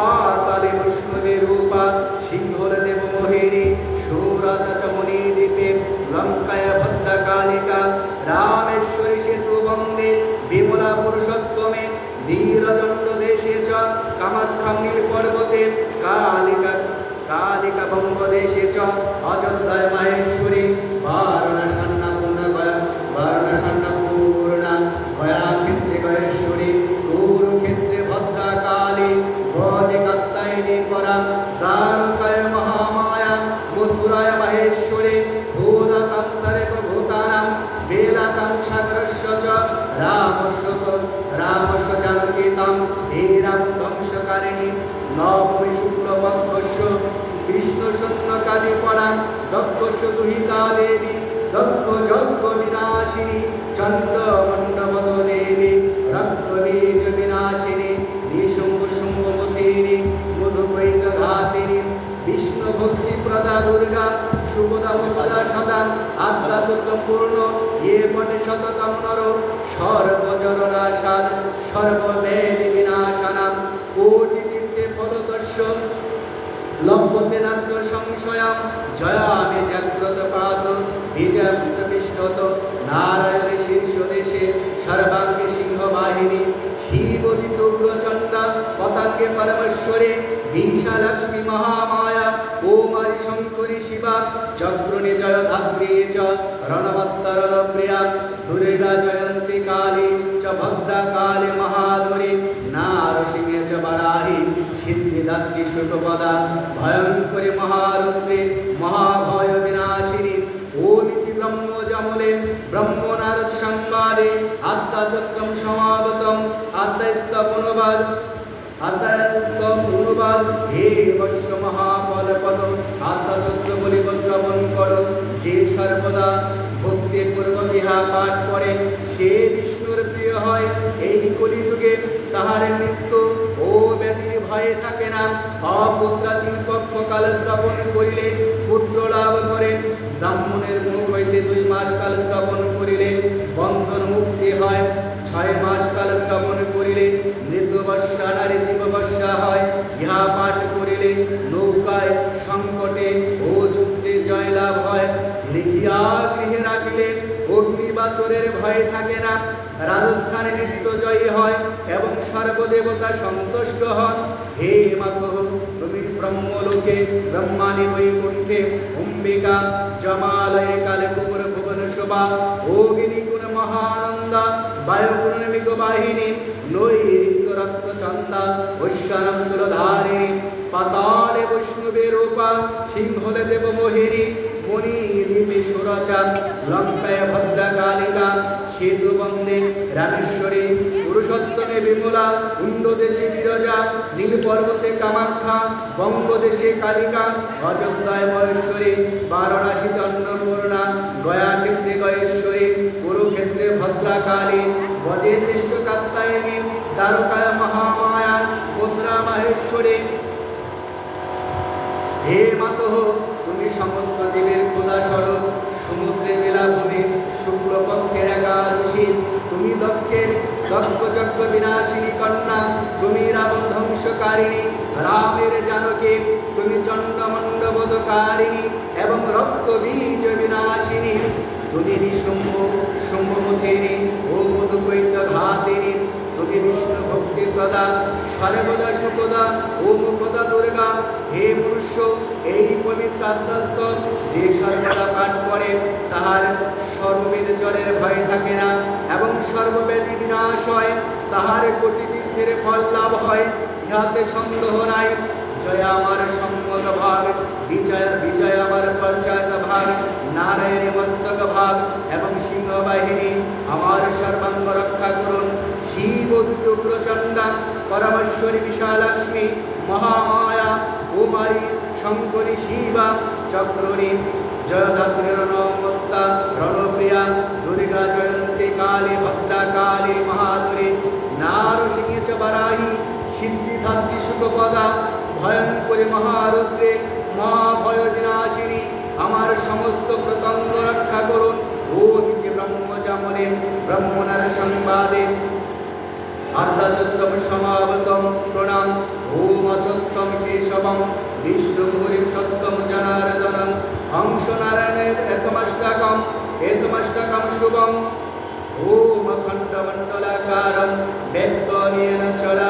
সুরধারিণী পাতালে বৈষ্ণবে লঙ্কায় ভদ্রা কালিকা, রামেশ্বরী সেতু বন্দে, বিমলা পুরুষোত্তমে নীরদণ্ড দেশে চ, কামাখ্যা নীল পর্বতে, কালিকা কালিকা বঙ্গদেশে চ, অযোধ্যায় মাহেশ্বরী পূর্ণ বেলাকাম সাগরস্য চ রামস্য রামস্য জানকীতাম হে রাম ধ্বংসকারিণী নবমী শুক্লপক্ষস্য দক্ষ যজ্ঞ বিনাশিনী চন্দ্র পটে শততম নর সর্বজর নাশাদ সর্ববেদ সিংহ বাহিনী শিবজিত উগ্রচণ্ডা পতাকে পরমেশ্বরে, বিশালক্ষ্মী মহামায়া ওমারি শঙ্করী শিবা চক্রণে জয় ধাত্রী চ রণমত্তরণ প্রিয়া সুতপদা ভয়ঙ্করী মহারুদ্রে মহাভয় বিনাশিনী, ওমিতি ব্রহ্ম জমলে ব্রহ্ম নারদ সংবাদে আত্মাচক্রম সমাগতম আত্মাস্তপনবাদ আত্মাস্তপনবাদ হে বশ্য মহাফলপদ আত্মাচক্র বলিব শ্রবণ করো, যে সর্বদা ভক্তি পূর্বক ইহা পাঠ করে, সে থাকে না। তিন পক্ষ কাল শ্রবণ করিলে, পুত্র লাভ করে। ব্রাহ্মণের মুখ হইতে দুই মাস কাল শ্রবণ করিলে, বন্ধন মুক্তি হয়। ছয় মাস কাল শ্রবণ করিলে মৃত্যুবর্ষা নারী জীববর্ষা হয়। ইহা পাঠ করিলে নৌকায় সংকটে ও যুদ্ধে জয়লাভ হয়। লিখিয়া গৃহে রাখিলে অগ্নি বাচরের ভয় থাকে রাজস্থানে নিত্য জয়ী হয় এবং সর্বদেবতা সন্তুষ্ট হন। হে মাতঃ তুমি ব্রহ্মলোকে ব্রহ্মাণী বৈকুণ্ঠে অম্বিকা জমালয়ে কালে কুপুর ভুবন শোভা ভোগিনী গুণ মহানন্দা বায়ুগুণমিক বাহিনী নৈরিক্য রক্ত চন্দা ঐশ্বরম সুরধারিণী, পাতালে বৈষ্ণবে রূপা, সিংহলে দেব মোহিনী মণি লিপি সুরচা সেতু বন্দে রামেশ্বরী, পুরুষোত্তমে বিমলা, কুণ্ডদেশে বিরজা নীল পর্বতে কামাখ্যা, বঙ্গদেশে কালিকা, অযোধ্যায় মহেশ্বরী বারাণসীতে অন্নপূর্ণা গয়া ক্ষেত্রে গয়েশ্বরী, কুরুক্ষেত্রে গজে চেষ্ট কাত্তায়নী দ্বারকায় মহামায়া মুদ্রা হে মাতঃ তুমি সমস্ত জীবের স্বরূপ সমুদ্রে বেলাভূমি শুক্লপক্ষের একাদশী তুমি দক্ষের দক্ষযজ্ঞ বিনাশিনী কন্যা, তুমি রাবণ ধ্বংসকারিণী, রামের জানকী তুমি চণ্ডমণ্ডবোধকারিণী এবং রক্ত বীজ বিনাশিনী। তুমি নিশুম্ভ শুম্ভমুখেরি ও মধুকৈত্য ঘাতেরি তুমি বিষ্ণু ভক্তি প্রদা সর্বদা সুখদা ও মুখদা দুর্গা হে পুরুষ এই পবিত্র যে সর্বদা পাঠ করে, তাহার সর্ববেদ জলের ভয় থাকে না এবং সর্ববেদী বিনাশ হয়, তাহার কোটি তীর্থের ফল লাভ হয়, ইহাতে সন্দেহ নাই। জয় আমার সম্মত ভাগ বিজয় বিজয় আমার পঞ্চায়েত ভাগ নারায়ণ মস্তক ভাগ এবং সিংহ বাহিনী আমার সর্বাঙ্গ রক্ষা করুন। শিব প্রচণ্ডা পরমেশ্বরী বিশালক্ষ্মী, মহামায়া কুমারী শঙ্করী শিবা জয়ধাত্রী রণমত্তা রণপ্রিয়া, দুর্গা জয়ন্তী কালী ভদ্রা কালী, মহাদুরী। নারসিংহ বারাহি সিদ্ধিধাত্রী সুখপদা ভয়ঙ্করী মহারুদ্রে মহাভয় বিনাশিনী আমার সমস্ত প্রতঙ্গ রক্ষা করুন। ও নিত্য ব্রহ্মজামনে ব্রহ্মণার সংবাদে। আর্ধাচত্তম সমাবতম প্রণাম। ওম অচত্তম কেশবম। বিষ্ণুপুরী সত্যম জনার্দনম। হংস নারায়ণের একমাষ্টাকম একমাষ্টাকম শুভম ওম খণ্ডমণ্ডলাকারম বেত্তনিয়েন চরাচরম তাত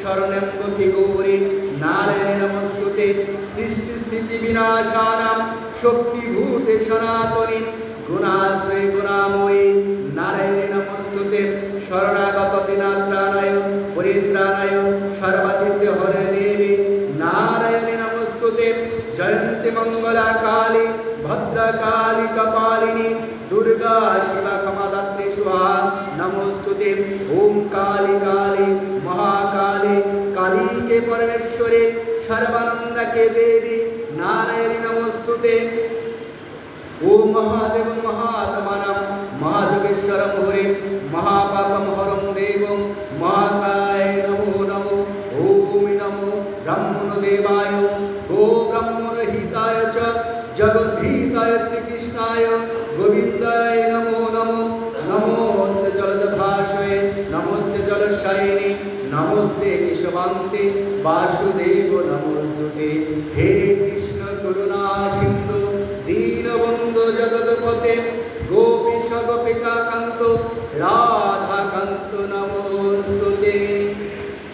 সাধিকে শরণম্বকে গৌরী নারায়ণ নমস্তুতে সৃষ্টি স্থিতি বিনাশানাম শক্তিভূতে সনাতনী, গুণাশ্রয় গুণাময়ী নারায়ণ নমস্তুতে শরণাগত দিনাত্রাণায় পরিত্রাণায় সর্বাদিত্য হরে কালী কালী। পরমেশ্বরে সর্বানন্দাকে দেবী নারায়ণ নমস্তুতে। ও মহাদেব মহাত্মানম মহাযোগেশ্বরম হরে নমস্তুতে কেশবান্তে বাসুদেব নমস্তুতে। হে কৃষ্ণ করুণা সিন্ধু দীনবন্ধু জগৎপতে গোপী সগপিকাকান্ত রাম